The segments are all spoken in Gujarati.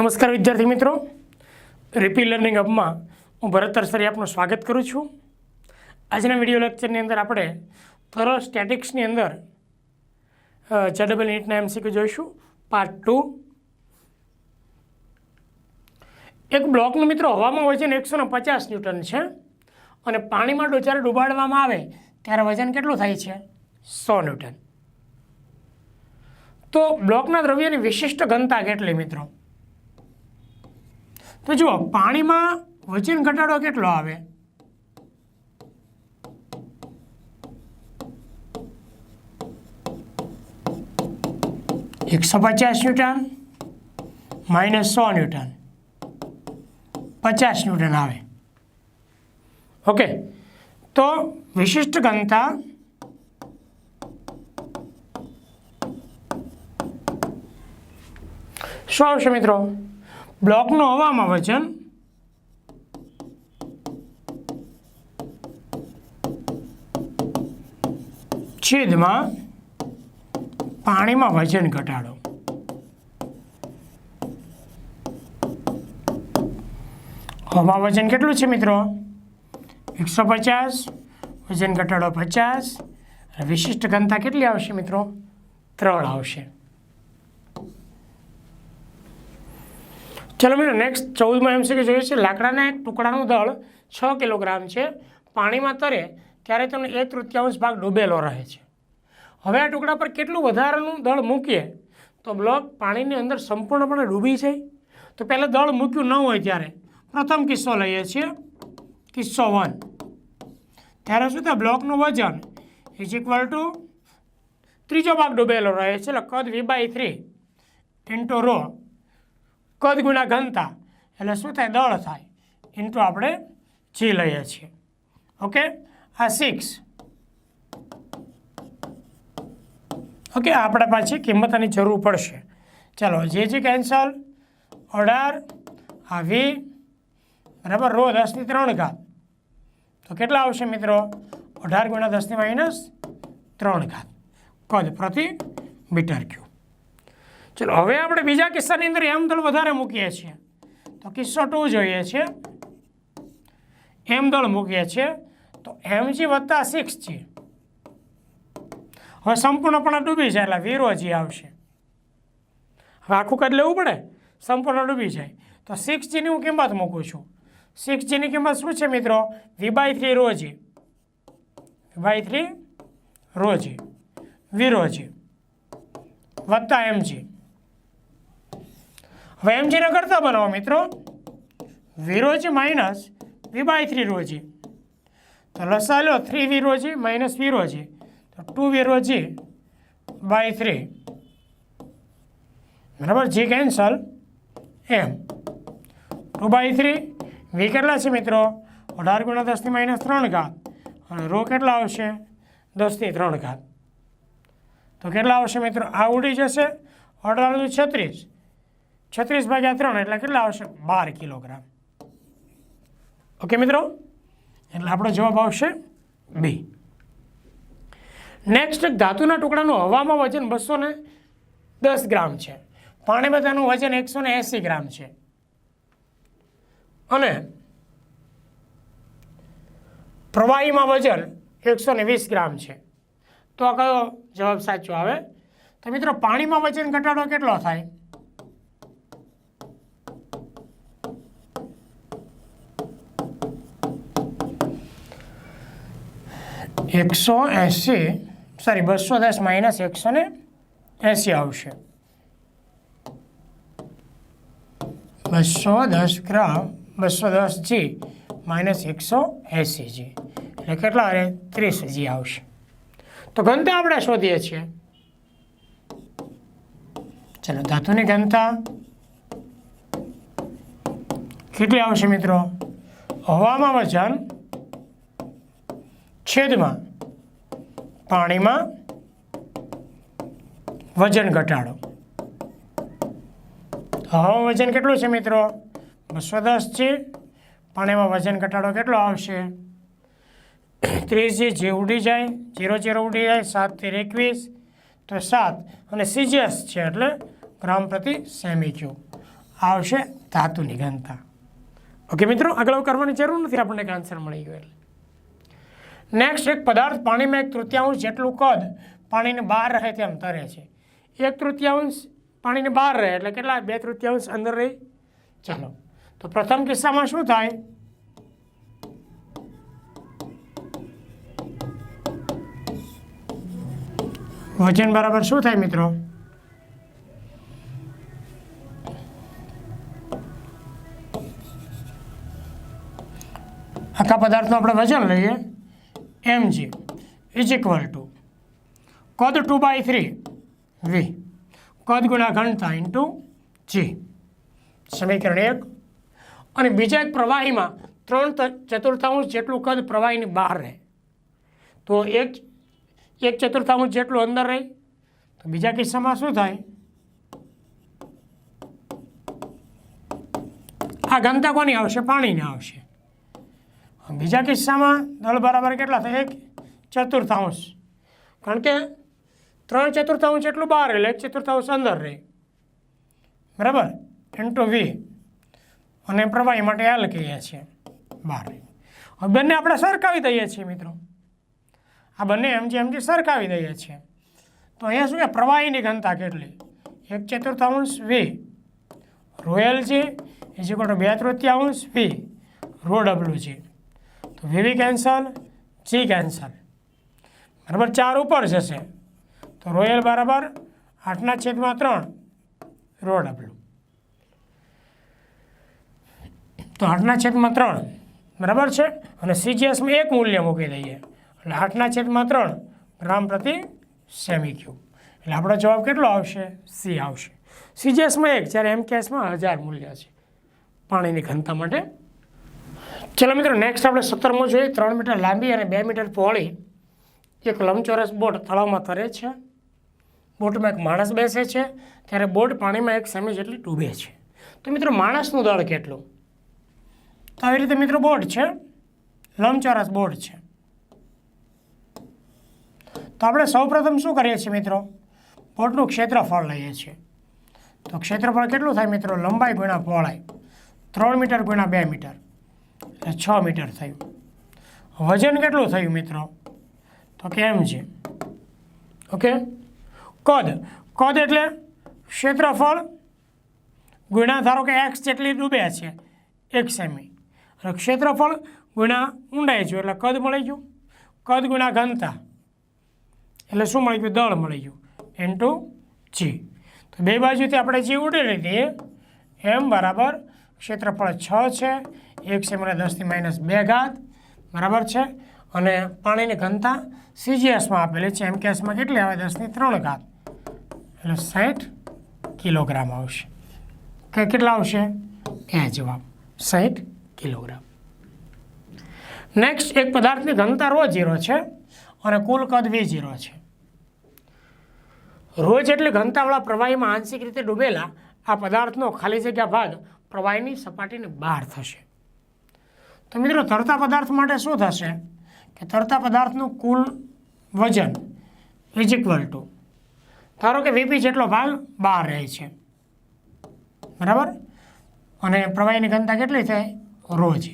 નમસ્કાર વિદ્યાર્થી મિત્રો. રિપી લર્નિંગ હબમાં હું ભરત તરસરી આપનું સ્વાગત કરું છું. આજના વીડિયો લેક્ચરની અંદર આપણે થરો સ્ટેટિક્સની અંદર જે ડબલ નીટના એમસીક્યુ જોઈશું. પાર્ટ ટુ એક બ્લોકનું મિત્રો હવામાં વજન એકસો ને પચાસ ન્યૂટન છે. અને પાણીમાં જ્યારે ડુબાડવામાં આવે, ત્યારે વજન કેટલું થાય છે? સો ન્યૂટન. તો બ્લોકના દ્રવ્યની વિશિષ્ટ ઘનતા કેટલી મિત્રો? તો જુઓ, પાણીમાં વજન ઘટાડો કેટલો આવે? એકસો પચાસ ન્યૂટન માઇનસ સો ન્યૂટન. પચાસ ન્યૂટન આવે. ઓકે, તો વિશિષ્ટ ઘનતા શું આવશે મિત્રો? બ્લોકનું હવામાં વજન છેદમાં પાણીમાં વજન ઘટાડો. હવા વજન કેટલું છે મિત્રો? એકસો પચાસ, વજન ઘટાડો પચાસ, વિશિષ્ટ ઘનતા કેટલી આવશે મિત્રો? ત્રણ આવશે. ચલો મિત્રો નેક્સ્ટ ચૌદમાં એમ છે જોઈએ છે. લાકડાના એક ટુકડાનું દળ છ કિલોગ્રામ છે. પાણીમાં તરે ત્યારે તેનો એક તૃતીયાંશ ભાગ ડૂબેલો રહે છે. હવે આ ટુકડા પર કેટલું વધારાનું દળ મૂકીએ? તો બ્લોક પાણીની અંદર સંપૂર્ણપણે ડૂબી જાય. તો પહેલાં દળ મૂક્યું ન હોય ત્યારે પ્રથમ કિસ્સો લઈએ છીએ. કિસ્સો વન. ત્યારે શું થાય? બ્લોકનું વજન ઇઝ ઇક્વલ ટુ ત્રીજો ભાગ ડૂબેલો રહે છે, એટલે કદ V by three into rho કદ ગુણા ઘનતા. એટલે શું થાય? દળ થાય. ઇન્ટુ આપણે જી લઈએ છીએ. ઓકે? આ સિક્સ ઓકે, આપણે પાછી કિંમતની જરૂર પડશે. ચાલો જે જે કેન્સલ અઢાર આ વી બરાબર? રો દસની ત્રણ ઘાત. તો કેટલા આવશે મિત્રો? અઢાર ગુણ્યા દસની માઇનસ ત્રણ ઘાત. કદ પ્રતિ મીટર ક્યુ ચલો, હવે આપણે બીજા કિસ્સાની અંદર એમ દળ વધારે મૂકીએ છીએ. તો કિસ્સો ટુ જોઈએ છે. એમ દળ મૂકીએ છીએ. તો એમજી વત્તા સિક્સ જી હવે સંપૂર્ણપણે ડૂબી જાય, એટલે વીરો જી આવશે. હવે આખું કદ લેવું પડે? સંપૂર્ણ ડૂબી જાય. તો સિક્સ જીની હું કિંમત મૂકું છું. સિક્સ જીની કિંમત શું છે મિત્રો? V by three rho G. By three rho G. V rho G વત્તા એમજી હવે એમજીને કરતા બનાવો મિત્રો. V rho G minus V by three rho G. તો લસા લો થ્રી વીરોજી માઇનસ વિરોજી તો two V rho G by three બરાબર? G cancel M. Two by three V કેટલા છે મિત્રો? અઢાર ગુણ્યા દસની માઇનસ ત્રણ ઘાત. અને રો કેટલા આવશે? દસથી ત્રણ ઘાત. તો કેટલા આવશે મિત્રો? આ ઉડી જશે. અઢારનું છત્રીસ. છત્રીસ ભાગ્યા ત્રણ એટલે કેટલા આવશે? બાર કિલોગ્રામ. ઓકે મિત્રો? એટલે આપણો જવાબ આવશે બી નેક્સ્ટ ધાતુના ટુકડાનું હવામાં વજન બસો ને દસ ગ્રામ છે. પાણીમાં તેનું વજન એકસો ને એંસી ગ્રામ છે. અને પ્રવાહીમાં વજન એકસો ને વીસ ગ્રામ છે. તો કયો જવાબ સાચો આવે? તો મિત્રો, પાણીમાં વજન ઘટાડો કેટલો થાય? એકસો એંસી સોરી બસો દસ માઇનસ એકસો ને એંસી આવશે. બસો દસ ગ્રામ, બસો દસ જી માઇનસ એકસો એંસી જી એટલે કેટલા આવે? ત્રીસ જી આવશે. તો ઘનતા આપણે શોધીએ છીએ. ચલો, ધાતુની ઘનતા કેટલી આવશે મિત્રો? હવામાં વજન છેદમાં પાણીમાં વજન ઘટાડો. હવા વજન કેટલું છે મિત્રો? બસો દસ છે. પાણીમાં વજન ઘટાડો કેટલો આવશે? ત્રીસ જે જે ઉડી જાય, જીરો જીરો ઉડી જાય, સાત તેર એકવીસ, તો સાત. અને સીજીએસ છે એટલે ગ્રામ પ્રતિ સેમી ક્યુબ આવશે ધાતુની ઘનતા ઓકે મિત્રો, આગળ કરવાની જરૂર નથી. આપણને આન્સર મળી ગયો એટલે. નેક્સ્ટ એક પદાર્થ પાણીમાં એક તૃતીયાંશ જેટલું કદ પાણીની બહાર રહે તેમ તરે છે. એક તૃતીયાંશ પાણીની બહાર રહે એટલે કેટલા? બે તૃતીયાંશ અંદર રહી? ચાલો. તો પ્રથમ કિસ્સામાં શું થાય? વજન બરાબર શું થાય મિત્રો? આખા પદાર્થનું આપણે વજન લઈએ. M G is equal to કદ ટુ બાય થ્રી વી કદ ગુણા ઘનતા ઇન્ટુ જી સમીકરણ એક. અને બીજા એક પ્રવાહીમાં ત્રણ ચતુર્થાંશ જેટલું કદ પ્રવાહીની બહાર રહે. તો એક એક ચતુર્થાંશ જેટલું અંદર રહે. તો બીજા કિસ્સામાં શું થાય? આ ઘનતા કોની આવશે? પાણીની આવશે. બીજા કિસ્સામાં દળ બરાબર કેટલા થાય? એક ચતુર્થાંશ. કારણ કે ત્રણ ચતુર્થાંશ એટલું બહાર એટલે એક ચતુર્થાંશ અંદર રહે. બરાબર? ઇન્ટુ વી અને પ્રવાહી માટે એલ કહીએ છીએ. બહાર હવે બંને આપણે સરખાવી દઈએ છીએ, મિત્રો. આ બંને એમજી એમજી સરખાવી દઈએ છીએ. તો અહીંયા શું કે પ્રવાહીની ઘનતા કેટલી? એક ચતુર્થાંશ વી રોયલ છે એ જે કોટો બે તૃતીયાંશ વી રો ડબલ્યુ છે તો વીવી કેન્સલ, જી કેન્સલ. બરાબર ચાર ઉપર જશે. તો રોયલ બરાબર આઠના છેદમાં ત્રણ રો ડબલ્યુ તો આઠના છેદમાં ત્રણ, બરાબર છે? અને સીજીએસમાં એક મૂલ્ય મૂકી દઈએ. એટલે આઠના છેદમાં ત્રણ, ગ્રામ પ્રતિ સેમી ક્યુબ. એટલે આપણો જવાબ કેટલો આવશે? સી આવશે. સીજીએસમાં એક, જ્યારે એમકેએસમાં હજાર મૂલ્ય છે. પાણીની ઘનતા માટે ચલો મિત્રો નેક્સ્ટ આપણે સત્તરમો જોઈએ. ત્રણ મીટર લાંબી અને બે મીટર પહોળી. એક લંબચોરસ બોટ તળાવમાં તરે છે. બોટમાં એક માણસ બેસે છે. ત્યારે બોટ પાણીમાં એક સેમી જેટલી ડૂબે છે. તો મિત્રો, માણસનું દળ કેટલું? તો આવી રીતે મિત્રો બોટ છે. લંબચોરસ બોટ છે. તો આપણે સૌપ્રથમ શું કરીએ છીએ મિત્રો? બોટનું ક્ષેત્રફળ લઈએ છીએ. તો ક્ષેત્રફળ કેટલું થાય મિત્રો? લંબાઈ ગુણ્યા પહોળાઈ. ત્રણ મીટર ગુણ્યા બે મીટર. એટલે છ મીટર થયું. વજન કેટલું થયું મિત્રો? તો કેમ છે. ઓકે? કદ. કદ એટલે ક્ષેત્રફળ ગુણ્યા ધારો કે એક્સ જેટલી ડૂબ્યા છે, એક સેમી. અને ક્ષેત્રફળ ગુણ્યા ઊંડાઈ ગયું એટલે કદ મળી ગયું? કદ ગુણ્યા ઘનતા. એટલે શું મળી ગયું? દળ મળી ગયું. એન ટુ જી તો બે બાજુથી આપણે જે ઉડેલી હતી, એમ બરાબર ક્ષેત્રફળ છ છે એક સેમીના દસથી માઇનસ બે ઘાત, બરાબર છે? અને પાણીની ઘનતા સીજીએસમાં આપેલી છે. એમ કેસમાં કેટલી આવે? દસની ત્રણ ઘાત. એટલે સાઠ કિલોગ્રામ આવશે. કે કેટલા આવશે? એ જવાબ સાઠ કિલોગ્રામ. નેક્સ્ટ એક પદાર્થની ઘનતા રો જીરો છે અને કુલ કદ વી જીરો છે. રોજ એટલી ઘનતાવાળા પ્રવાહીમાં આંશિક રીતે ડૂબેલા, આ પદાર્થનો ખાલી જગ્યા ભાગ પ્રવાહીની સપાટીની બહાર થશે. તો મિત્રો તરતા પદાર્થ માટે શું થશે? કે તરતા પદાર્થનું કુલ વજન ઇઝ ઇક્વલ ટુ ધારો કે વીપી જેટલો ભાગ બહાર રહે છે. બરાબર? અને પ્રવાહીની ઘનતા કેટલી થાય? રોજ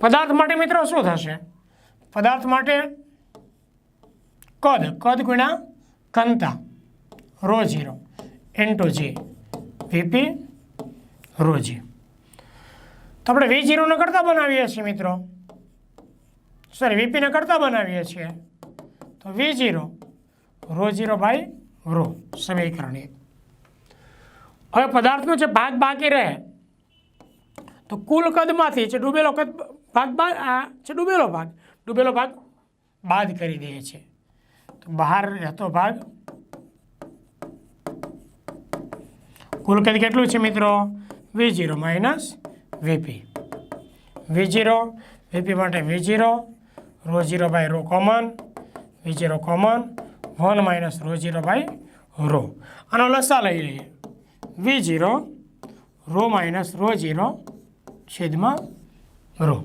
પદાર્થ માટે મિત્રો શું થશે? પદાર્થ માટે કદ કદ ગુણ્યા ઘનતા rho zero into G VP rho G તો આપણે વી જીરોને કરતાં બનાવીએ છીએ મિત્રો. સોરી વીપીને કરતાં બનાવીએ છીએ. તો V zero rho zero by rho સમીકરણ એક. હવે પદાર્થનો જે ભાગ બાકી રહે, તો કુલ કદમાંથી જે ડૂબેલો કદ ભાગ આ જે ડૂબેલો ભાગ ડૂબેલો ભાગ બાદ કરી દઈએ છીએ. તો બહાર રહેતો ભાગ કુલ કદ કેટલું છે મિત્રો? V zero minus VP V zero VP માટે V zero rho zero by rho common V zero common one minus rho zero by rho આનો લસા લઈ લઈએ. V zero rho minus rho zero છેદમાં રો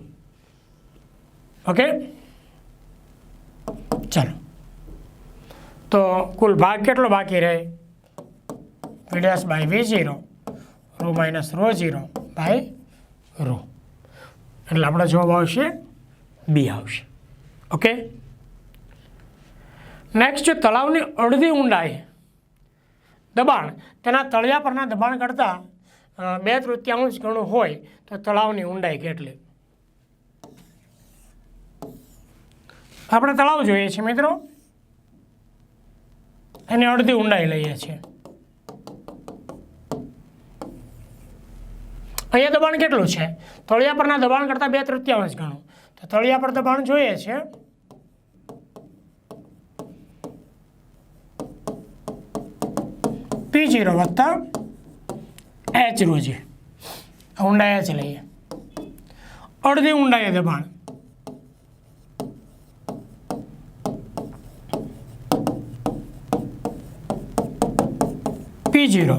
ઓકે ચાલો. તો કુલ ભાગ કેટલો બાકી રહે? વીડિયાસ by V zero rho minus rho zero by rho. એટલે આપણો જવાબ આવશે બી આવશે. ઓકે? નેક્સ્ટ છે તળાવની અડધી ઊંડાઈ. દબાણ. તેના તળિયા પરના દબાણ કરતાં બે તૃતીયાંશ ગણું હોય તો તળાવની ઊંડાઈ કેટલી? આપણે તળાવ જોઈએ છીએ મિત્રો. એની અડધી ઊંડાઈ લઈએ છીએ. અહીંયા દબાણ કેટલું છે? તળિયા પરના દબાણ કરતાં બે તૃતીયાંશ ગણું. તો તળિયા પર દબાણ જોઈએ છે. પી જીરો વત્તા એચ રોજી. ઊંડાઈ એચ લઈએ. અડધી ઊંડાઈએ દબાણ. પી જીરો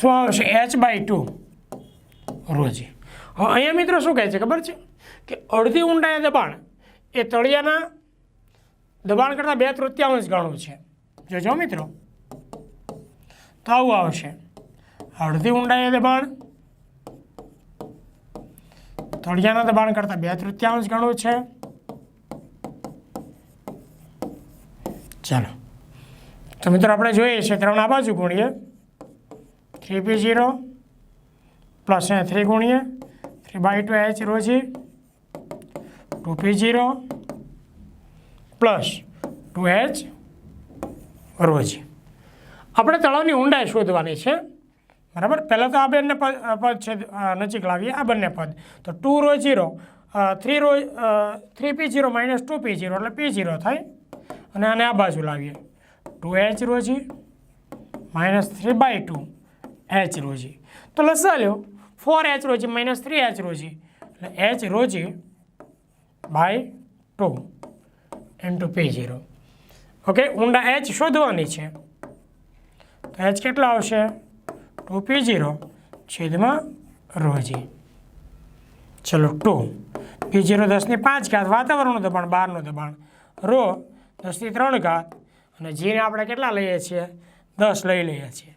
શું આવશે? એચ બાય ટુ રોજી. હવે અહીંયા મિત્રો શું કહે છે ખબર છે? કે અડધી ઊંડાએ દબાણ. એ તળિયાના દબાણ કરતાં બે તૃતીયાંશ ગણું છે. જોજો મિત્રો. તો આવું આવશે. અડધી ઊંડાઈએ દબાણ. તળિયાના દબાણ કરતાં બે તૃતીયાંશ ગણું છે. ચાલો. તો મિત્રો આપણે જોઈએ છે ત્રણ આ બાજુ ગુણીએ. Three P zero plus three ગુણીએ. Three by two H rho G two P zero plus two H rho G આપણે તળાવની ઊંડાઈ શોધવાની છે. બરાબર? પહેલાં તો આ બંને પદ પદ છે નજીક લાવીએ. આ બંને પદ. તો two rho zero three rho three P zero minus two P zero એટલે પી ઝીરો થાય. અને આને આ બાજુ લાવીએ. Two H rho G minus three by two H rho G તો લસા લ્યો. Four H rho G minus three H rho G. એટલે H rho G by two into P zero okay ઊંડા એચ શોધવાની છે. તો એચ કેટલા આવશે? ટુ પી ઝીરો છેદમાં રોજી. ચલો ટુ પી ઝીરો દસની પાંચ ઘાત, વાતાવરણનું દબાણ બહારનું દબાણ. રો દસની ત્રણ ઘાત. અને જીને આપણે કેટલા લઈએ છીએ? દસ લઈ લઈએ છીએ.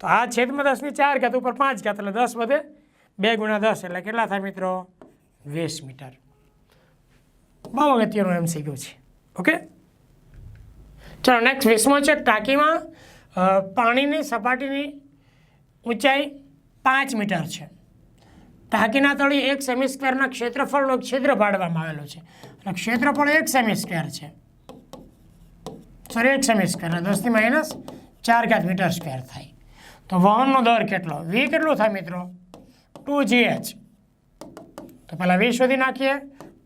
તો આ છેદમાં દસની ચાર ઘાત ઉપર પાંચ ઘાત એટલે દસ વધે બે ગુણ્યા દસ એટલે કેટલા થાય મિત્રો? વીસ મીટર. બહુ અગત્યનું એમ શીખ્યું છે. ઓકે? ચાલો નેક્સ્ટ વીસમો છે ટાંકીમાં પાણીની સપાટીની ઊંચાઈ પાંચ મીટર છે. ટાંકીના તળી એક સેમી સ્ક્વેરના ક્ષેત્રફળનું છિદ્ર પાડવામાં આવેલું છે. અને ક્ષેત્રફળ એક સેમી સ્ક્વેર છે. સોરી એક સેમી સ્ક્વેર એટલે દસથી માઇનસ ચાર ઘાત મીટર સ્ક્વેર થાય. તો વહનનો દર કેટલો? વી કેટલો થાય મિત્રો? ટુ જીએચ તો પહેલાં વી શોધી નાખીએ.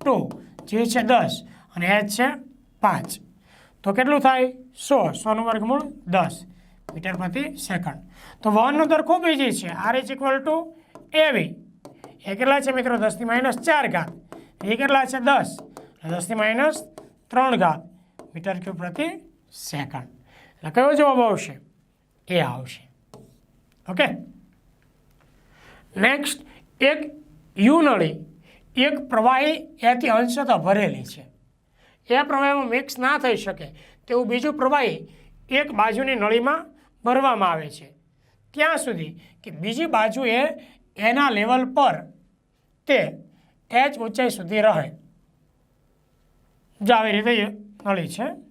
ટુ. જી છે દસ અને એચ છે પાંચ. તો કેટલું થાય? સો. સોનું વર્ગમૂળ દસ મીટર પ્રતિ સેકન્ડ. તો વહનનો દર ખૂબ ઇઝી છે. આર ઇઝ ઇક્વલ ટુ એવી એ કેટલા છે મિત્રો? દસથી માઇનસ ચાર ઘાત. એ કેટલા છે? દસ. દસથી માઇનસ ત્રણ ઘાત મીટર ક્યુબ પ્રતિ સેકન્ડ. એટલે કયો જવાબ આવશે? એ આવશે. ઓકે? નેક્સ્ટ એક યુ નળી એક પ્રવાહી એથી અંશતઃ ભરેલી છે. એ પ્રવાહીમાં મિક્સ ના થઈ શકે તેવું બીજું પ્રવાહી એક બાજુની નળીમાં ભરવામાં આવે છે. ત્યાં સુધી કે બીજી બાજુએ એના લેવલ પર તે એચ ઊંચાઈ સુધી રહે. જો આવી રીતે નળી છે.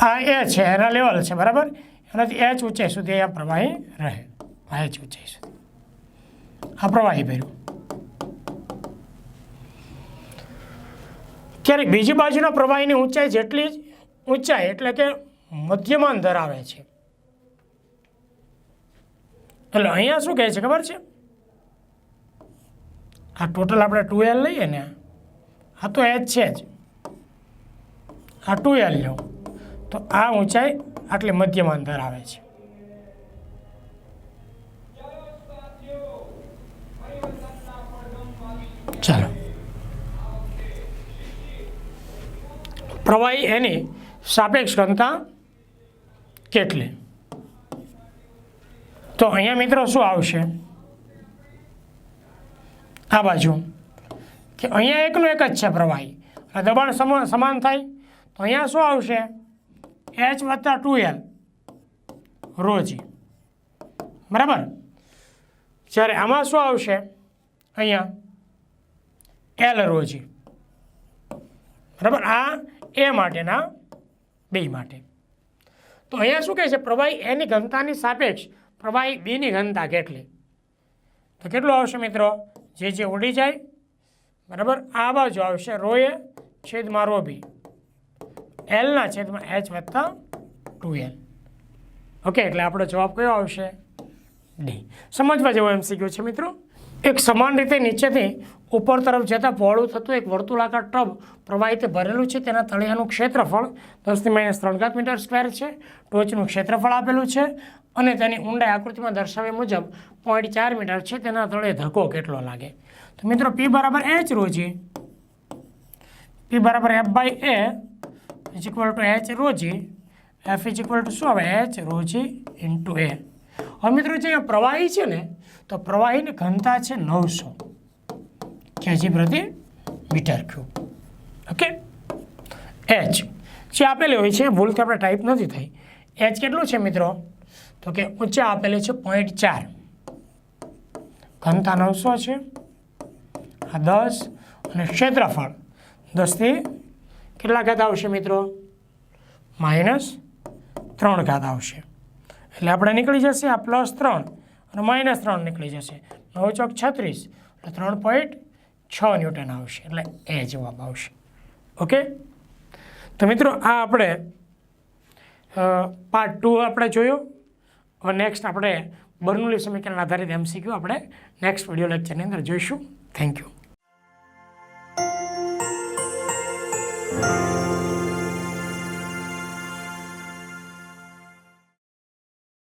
આ એ છે, એના લેવલ છે, બરાબર? એનાથી એચ ઊંચાઈ સુધી આ પ્રવાહી રહે. આ એચ ઊંચાઈ સુધી. આ પ્રવાહી ભર્યું. ક્યારેક બીજી બાજુના પ્રવાહીની ઊંચાઈ જેટલી જ ઊંચાઈ એટલે કે મધ્યમાન ધરાવે છે. એટલે અહીંયા શું કહે છે, ખબર છે? આ ટોટલ આપણે ટુ એલ લઈએ ને, આ તો એચ છે જ. આ ટુ એલ લો. તો આ ઊંચાઈ આટલી મધ્યમાન ધરાવે છે. ચાલો. પ્રવાહી એની સાપેક્ષ ઘનતા કેટલી? તો અહીંયા મિત્રો શું આવશે? આ બાજુ. કે અહીંયા એકનું એક જ છે પ્રવાહી. દબાણ સમાન થાય. તો અહીંયા શું આવશે? એચ વત્તા ટુ એલ. રોજી. બરાબર? જ્યારે આમાં શું આવશે? અહીંયા એલ રોજી. બરાબર? આ એ માટેના બે માટે. તો અહીંયા શું કહે છે? પ્રવાહી એની ઘનતાની સાપેક્ષ પ્રવાહી બીની ઘનતા કેટલી? તો કેટલું આવશે મિત્રો? જે જે ઉડી જાય. બરાબર? આ બાજુ આવશે રોએ છેદમાં રો બી. એલના છેદમાં એચ વત્તા ટુ એલ ઓકે એટલે આપણો જવાબ કયો આવશે? ડી સમજવા જેવો એમ શીખ્યો છે મિત્રો. એક સમાન રીતે નીચેથી ઉપર તરફ જતાં પહોળું થતું એક વર્તુળાકાર ટબ પ્રવાહીતે ભરેલું છે. તેના તળિયાનું ક્ષેત્રફળ દસથી માઇનસ ત્રણ મીટર સ્ક્વેર છે. ટોચનું ક્ષેત્રફળ આપેલું છે અને તેની ઊંડાઈ આકૃતિમાં દર્શાવ્યા મુજબ પોઈન્ટ ચાર મીટર છે. તેના તળે ધક્કો કેટલો લાગે? તો મિત્રો પી બરાબર એચ રોજી પી બરાબર F by A is equal to H rho G F is equal to શું આવે? એચ રોજી ઇન્ટુ એ હવે મિત્રો જે પ્રવાહી છે ને, તો પ્રવાહીની ઘનતા છે નવસો કેજી પ્રતિ મીટર ક્યુબ ઓકે એચ જે આપેલી હોય છે ભૂલથી આપણે ટાઈપ નથી થઈ. એચ કેટલું છે મિત્રો? તો કે ઊંચા આપેલી છે પોઈન્ટ ચાર. ઘનતા નવસો છે. આ દસ અને ક્ષેત્રફળ દસથી કેટલા ઘાત આવશે મિત્રો? માઇનસ ત્રણ ઘાત આવશે. એટલે આપણે નીકળી જશે આ પ્લસ ત્રણ અને માઇનસ ત્રણ નીકળી જશે. નવ ચોક છત્રીસ, એટલે ત્રણ પોઈન્ટ છ ન્યૂટન આવશે. એટલે એ જવાબ આવશે. ઓકે? તો મિત્રો આ આપણે પાર્ટ ટુ આપણે જોયો. હવે નેક્સ્ટ આપણે બર્નુલી સમીકરણ આધારિત એમસીક્યુ આપણે નેક્સ્ટ વીડિયો લેક્ચરની અંદર જોઈશું. Thank you